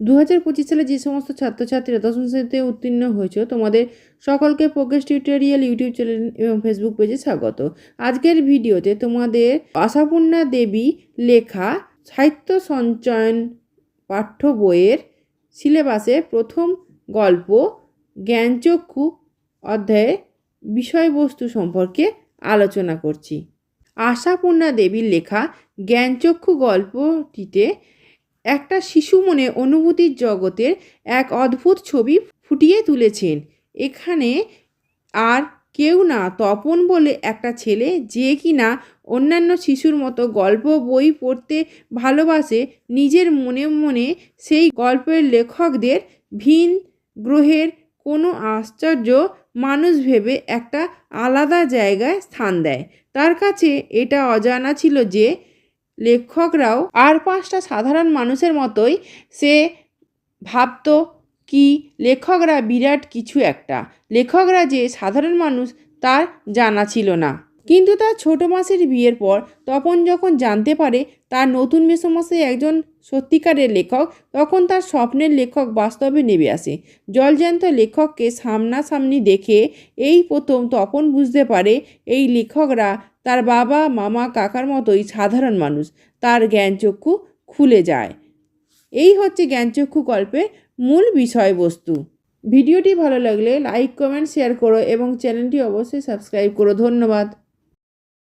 দু হাজার পঁচিশ সালে যে সমস্ত ছাত্রছাত্রীরা দশম শ্রেণীতে উত্তীর্ণ হয়েছে তোমাদের সকলকে প্রোগ্রেস টিউটোরিয়াল ইউটিউব চ্যানেল এবং ফেসবুক পেজে স্বাগত। আজকের ভিডিওতে তোমাদের আশাপূর্ণা দেবী লেখা সাহিত্য সঞ্চয়ন পাঠ্য বইয়ের সিলেবাসে প্রথম গল্প জ্ঞানচক্ষু অধ্যায়ে বিষয়বস্তু সম্পর্কে আলোচনা করছি। আশাপূর্ণা দেবীর লেখা জ্ঞানচক্ষু গল্পটিতে একটা শিশু মনে অনুভূতির জগতের এক অদ্ভুত ছবি ফুটিয়ে তুলেছেন। এখানে আর কেউ না তপন বলে একটা ছেলে যে কিনা অন্যান্য শিশুর মতো গল্প, বই পড়তে ভালোবাসে, নিজের মনে মনে সেই গল্পের লেখকদের ভিন গ্রহের কোনো আশ্চর্য মানুষ ভেবে একটা আলাদা জায়গায় স্থান দেয়। তার কাছে এটা অজানা ছিল যে লেখকরাও আর পাঁচটা সাধারণ মানুষের মতোই সে ভাবত কি লেখকরা বিরাট কিছু একটা। লেখকরা যে সাধারণ মানুষ তার জানা ছিল না। কিন্তু তার ছোট মাসের বিয়ের পর তপন যখন জানতে পারে তার নতুন মেসোমাসে একজন সত্যিকারের লেখক, তখন তার স্বপ্নের লেখক বাস্তবে নেমে আসে। জলজ্যান্ত লেখককে সামনাসামনি দেখে এই প্রথম তপন বুঝতে পারে, এই লেখকরা তার বাবা, মামা, কাকার মতোই সাধারণ মানুষ। তার জ্ঞানচক্ষু খুলে যায়। এই হচ্ছে জ্ঞানচক্ষু গল্পের মূল বিষয়বস্তু। ভিডিওটি ভালো লাগলে লাইক, কমেন্ট, শেয়ার করো এবং চ্যানেলটি অবশ্যই সাবস্ক্রাইব করো। ধন্যবাদ।